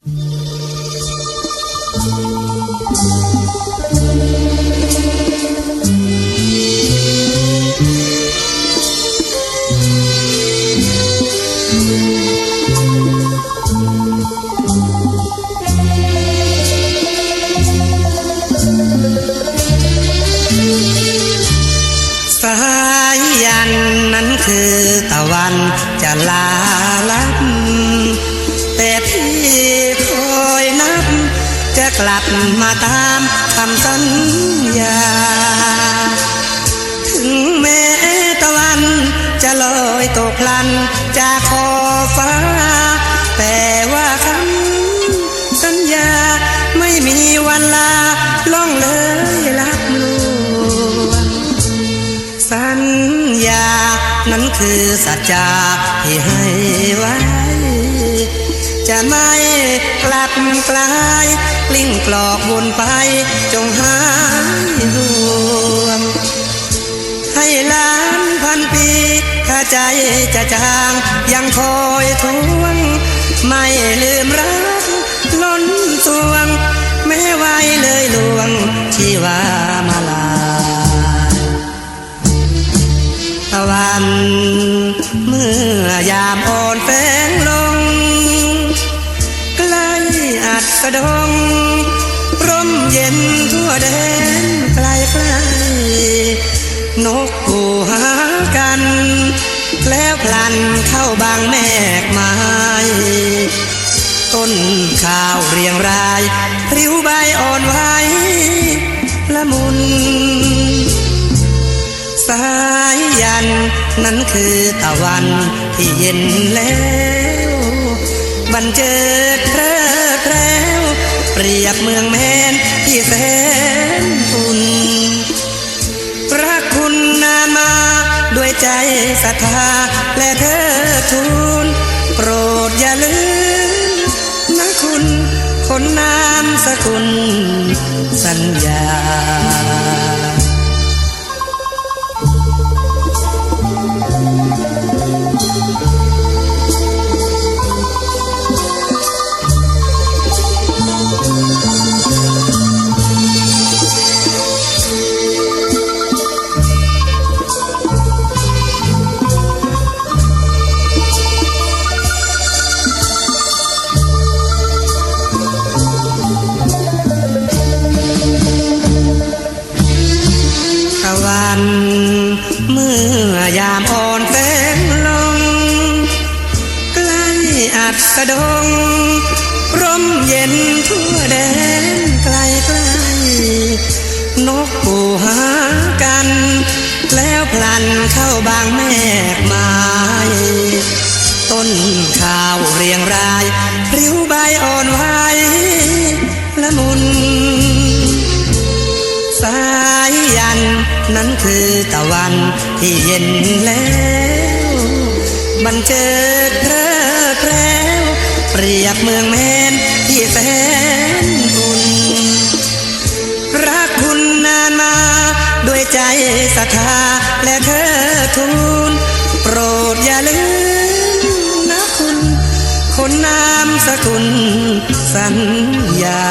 สายยันนั้นคือตะวันจะลาลับ กลับมาตามคำสัญญา ถึงแม้ตะวันจะลอยตกพลันจากขอฟ้า แต่ว่าคำสัญญาไม่มีวันลาล่องเลยลับลวงสัญญา นั้นคือสัจจาที่ให้ไว้ จะไม่กลับกลาย กลิ้งกลอกวนไปจงหายห่วงให้ล้านพันปีถ้าใจจะจาง ยังคอยทวง ไม่ลืมรักล้นสวง แม้ไว้เลยลวงที่ว่ามาลาวันเมื่อยามอ่อนแฝงลง ใกล้อัดกระดง เย็นทั่วแดนไกลไกลนกกูหากัน แล้วพลันเข้าบางแมกไม้ต้นข้าวเรียงรายริ้วใบอ่อนไหวละมุน สายยันนั้นคือตะวันที่เย็นแล้ว บันเจิด รียบเมืองแมนที่แสนอุ่นรักคุณนานมาด้วยใจศรัทธาและเธอทูลโปรดอย่าลืมนะคุณคนนามสกุลสัญญา มื่อยามอ่อนแสงลงใกล้อัดสะดง ร่มเย็นทั่วแดนไกลไกลนกปูหากัน แล้วพลันเข้าบางแมก คือตะวันที่เย็นแล้วบันเจิดเพลิดเพล้วเปรียบเมืองแมนที่แสนอุ่นรักคุณนานมา ด้วยใจศรัทธาและเธอทูลโปรดอย่าลืมนะคุณคนนามสกุลสัญญา